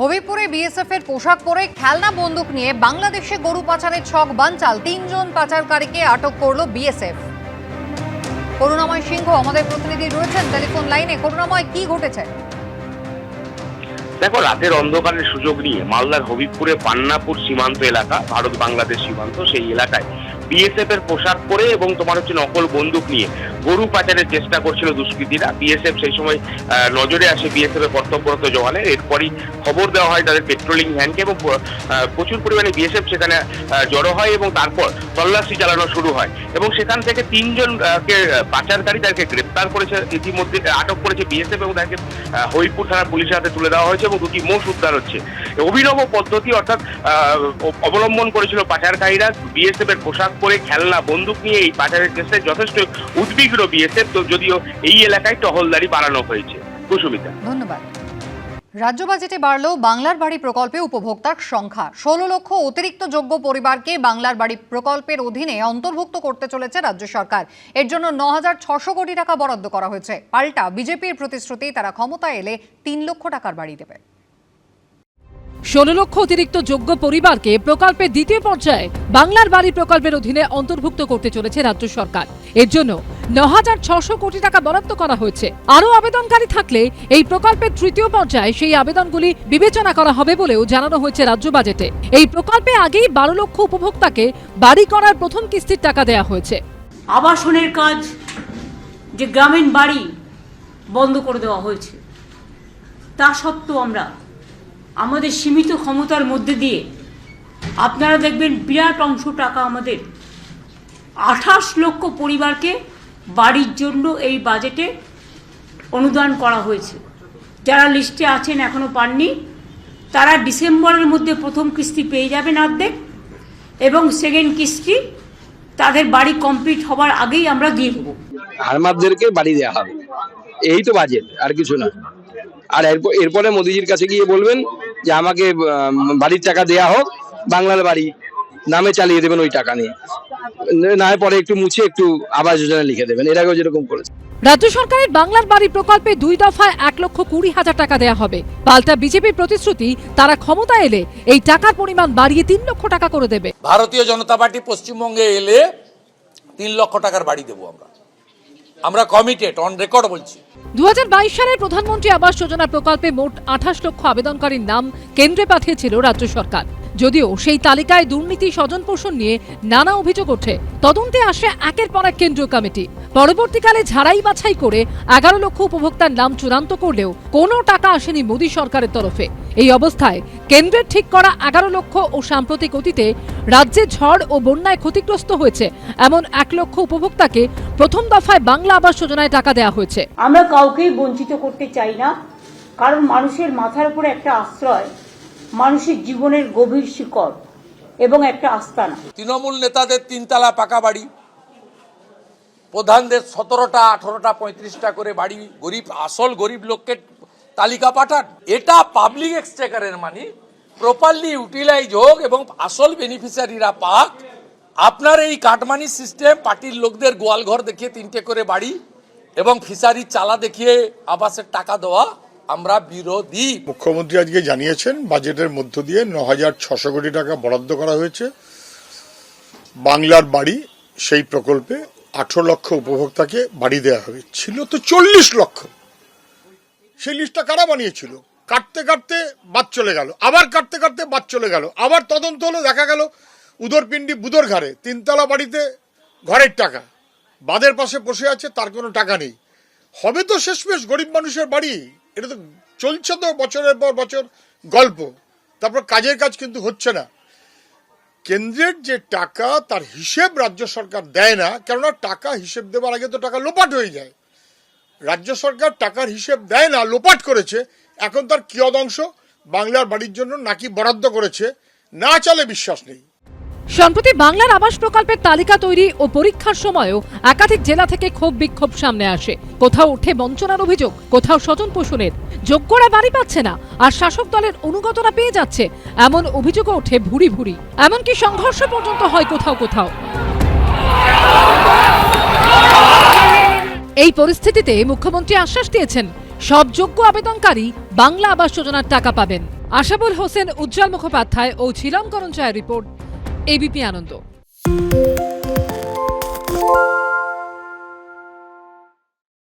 হবিপুরে BSF এর পোশাক পরে খেলনা বন্দুক নিয়ে বাংলাদেশে গরু পাচারের ছক বানচাল। তিনজন পাচারকারীকে আটক করল বিএসএফ। করুণাময় সিংহ আমাদের প্রতিনিধি রয়েছেন টেলিফোন লাইনে। করুণাময়, কি ঘটেছে? দেখো, রাতের অন্ধকারের সুযোগ নিয়ে মালদার হবিবপুরে পান্নাপুর সীমান্ত এলাকা ভারত বাংলাদেশ সীমান্ত, সেই এলাকায় বিএসএফ এর পোশাক পরে এবং তোমার হচ্ছে নকল বন্দুক নিয়ে। গরু পাচারের চেষ্টা করছিল দুষ্কৃতীরা। বিএসএফ সেই সময় নজরে আসে বিএসএফ এর কর্তব্যরত জওয়ানের এরপরই খবর দেওয়া হয় তাদের পেট্রোলিং ভ্যানকে এবং প্রচুর পরিমাণে বিএসএফ সেখানে জড়ো হয় এবং তারপর তল্লাশি চালানো শুরু হয়। এবং সেখান থেকে তিনজন কে পাচারকারী তাদেরকে গ্রেপ্তার করেছে। ইতিমধ্যে আটক করেছে বিএসএফ এবং আহ, হরিপুর থানার পুলিশের হাতে তুলে দেওয়া হয়েছে এবং দুটি মোষ উদ্ধার হচ্ছে। অভিনব পদ্ধতি অর্থাৎ অবলম্বন করেছিল পাচারকারীরা বিএসএফ এর পোশাক পরে খেলনা, বন্দুক নিয়ে এই পাচারের চেষ্টায় যথেষ্ট উদ্বিগ্ন বিএসএফ তো যদিও এই এলাকায় টহলদারি বাড়ানো হয়েছে। কুসুমিতা। ধন্যবাদ। রাজ্য বাজেটে বাড়লো বাংলার বাড়ি প্রকল্পে উপভোক্তার সংখ্যা। ষোলো লক্ষ অতিরিক্ত যোগ্য পরিবারকে বাংলার বাড়ি প্রকল্পের অধীনে অন্তর্ভুক্ত করতে চলেছে রাজ্য সরকার। এর জন্য ন হাজার ছশো কোটি টাকা বরাদ্দ করা হয়েছে। পাল্টা বিজেপির প্রতিশ্রুতি, তারা ক্ষমতা এলে তিন লক্ষ টাকার বাড়ি দেবে। ষোলো লক্ষ অতিরিক্ত যোগ্য পরিবারকে প্রকল্পের দ্বিতীয় পর্যায়ে বাংলার বাড়ি প্রকল্পের অধীনে অন্তর্ভুক্ত করতে চলেছে রাজ্য সরকার। এর জন্য ন হাজার ছশো কোটি টাকা বরাদ্দ করা হয়েছে। আরও আবেদনকারী থাকলে এই প্রকল্পের তৃতীয় পর্যায়ে সেই আবেদনগুলি বিবেচনা করা হবে বলেও জানানো হয়েছে রাজ্য বাজেটে। এই প্রকল্পে আগেই বারো লক্ষ উপভোক্তাকে বাড়ি করার প্রথম কিস্তির টাকা দেওয়া হয়েছে। আবাসনের কাজ যে গ্রামীণ বাড়ি বন্ধ করে দেওয়া হয়েছে, তা সত্ত্বেও আমরা আমাদের সীমিত ক্ষমতার মধ্যে দিয়ে আপনারা দেখবেন বিরাট অংশ টাকা আমাদের আঠাশ লক্ষ পরিবারকে বাড়ির জন্য এই বাজেটে অনুদান করা হয়েছে। যারা লিস্টে আছেন, এখনও পাননি, তারা ডিসেম্বরের মধ্যে প্রথম কিস্তি পেয়ে যাবেন অর্ধেক এবং সেকেন্ড কিস্তি তাদের বাড়ি কমপ্লিট হবার আগেই আমরা দিয়ে দেবো। ফার্মারদেরকে বাড়ি দেওয়া হবে। এই তো বাজেট, আর কিছু না। আর এরপরে মোদিজির কাছে গিয়ে বলবেন যে আমাকে বাড়ির টাকা দেয়া হোক বাংলার বাড়ি নামে চালিয়ে দেবেন ওই টাকা নিয়ে। না পরে একটু মুছে একটু আবাস যোজনা লিখে দেবেন। এর আগেও যেরকম করেছে। রাজ্য সরকারের বাংলার বাড়ি প্রকল্পে দুই দফায় এক লক্ষ কুড়ি হাজার টাকা দেওয়া হবে। পাল্টা বিজেপির প্রতিশ্রুতি তারা ক্ষমতা এলে এই টাকার পরিমাণ বাড়িয়ে তিন লক্ষ টাকা করে দেবে। ভারতীয় জনতা পার্টি পশ্চিমবঙ্গে এলে তিন লক্ষ টাকার বাড়ি দেবো আমরা। আমরা কমিটেড অন রেকর্ড বলছি। দু হাজার বাইশ সালে প্রধানমন্ত্রী আবাস যোজনা প্রকল্পে মোট আঠাশ লক্ষ আবেদনকারীর নাম কেন্দ্রে পাঠিয়েছিল রাজ্য সরকার। যদিও সেই তালিকায় দুর্নীতি স্বজন পোষণ নিয়ে নানা অভিযোগ ওঠে। তদন্তে আসে একের পর এক কেন্দ্রীয় কমিটি। পরবর্তীকালে ঝাড়াই বাছাই করে এগারো লক্ষ উপভোক্তার নাম চূড়ান্ত করলেও কোনো টাকা আসেনি মোদী সরকারের তরফে। এই অবস্থায় কেন্দ্রের ঠিক করা এগারো লক্ষ ও সাম্প্রতিক অতীতে রাজ্যে ঝড় ও বন্যায় ক্ষতিগ্রস্ত হয়েছে এমন এক লক্ষ উপভোক্তাকে প্রথম দফায় বাংলা আবাস যোজনায় টাকা দেওয়া হয়েছে। আমরা কাউকেই বঞ্চিত করতে চাই না। কারণ মানুষের মাথার উপরে একটা আশ্রয়। মানুষের জীবনের গভীর শিকড় এবং একটা আস্তানা। তৃণমূল নেতাদের তিনতলা পাকা বাড়ি, প্রধানদের সতেরোটা, আঠারোটা, পঁয়ত্রিশটা করে বাড়ি, গরিব, আসল গরিব লোককে তালিকা পাঠান। এটা পাবলিক এক্সচেকারের মানে। প্রপারলি ইউটিলাইজ হোক এবং আসল বেনিফিশিয়ারিরা পাক। আপনার এই কাটমানি সিস্টেম পার্টির লোকদের গোয়ালঘর দেখিয়ে তিনটে করে বাড়ি এবং ফিশারি চালা দেখিয়ে আবাসের টাকা দেওয়া। আমরা বিরোধী। মুখ্যমন্ত্রী আজকে জানিয়েছেন, বাজেটের মধ্য দিয়ে ন হাজার ছশো কোটি টাকা বরাদ্দ করা হয়েছে। বাংলার বাড়ি সেই প্রকল্পে আঠারো লক্ষ উপভোক্তাকে বাড়ি দেওয়া হবে। ছিল তো চল্লিশ লক্ষ। সেই লিস্টটা কারা বানিয়েছিল? কাটতে কাটতে বাদ চলে গেল। আবার কাটতে কাটতে বাদ চলে গেল। আবার তদন্ত হলো, দেখা গেল উদরপিণ্ডি বুদর ঘাড়ে, তিনতলা বাড়িতে ঘরের টাকা। বাদের পাশে বসে আছে, তার কোনো টাকা নেই। হবে তো শেষমেশ গরিব মানুষের বাড়ি। এটা তো চলছে তো বছরের পর বছর গল্প। তারপর কাজের কাজ কিন্তু হচ্ছে না। কেন্দ্রের যে টাকা, তার হিসেব রাজ্য সরকার দেয় না, কেননা টাকা হিসেব দেওয়ার আগে তো টাকা লোপাট হয়ে যায়। রাজ্য সরকার টাকার হিসেব দেয় না, লোপাট করেছে, এখন তার কিয়দ অংশ বাংলার বাড়ির জন্য নাকি বরাদ্দ করেছে? না চলে বিশ্বাস নেই। সম্প্রতি বাংলার আবাস প্রকল্পের তালিকা তৈরি ও পরীক্ষার সময়ও একাধিক জেলা থেকে ক্ষোভ বিক্ষোভ সামনে আসে। কোথাও উঠে বঞ্চনার অভিযোগ, কোথাও স্বজন পোষণের। যোগ্যরা বাড়ি পাচ্ছে না, আর শাসক দলের অনুগতরা পেয়ে যাচ্ছে এমন অভিযোগও ওঠে ভুরি ভুরি। এমনকি সংঘর্ষ পর্যন্ত হয় কোথাও কোথাও। এই পরিস্থিতিতে মুখ্যমন্ত্রী আশ্বাস দিয়েছেন, সব যোগ্য আবেদনকারী বাংলা আবাস যোজনার টাকা পাবেন। আশাবুল হোসেন, উজ্জ্বল মুখোপাধ্যায় ও ছিলম করঞ্চায়ের রিপোর্ট। এবিপি আনন্দ।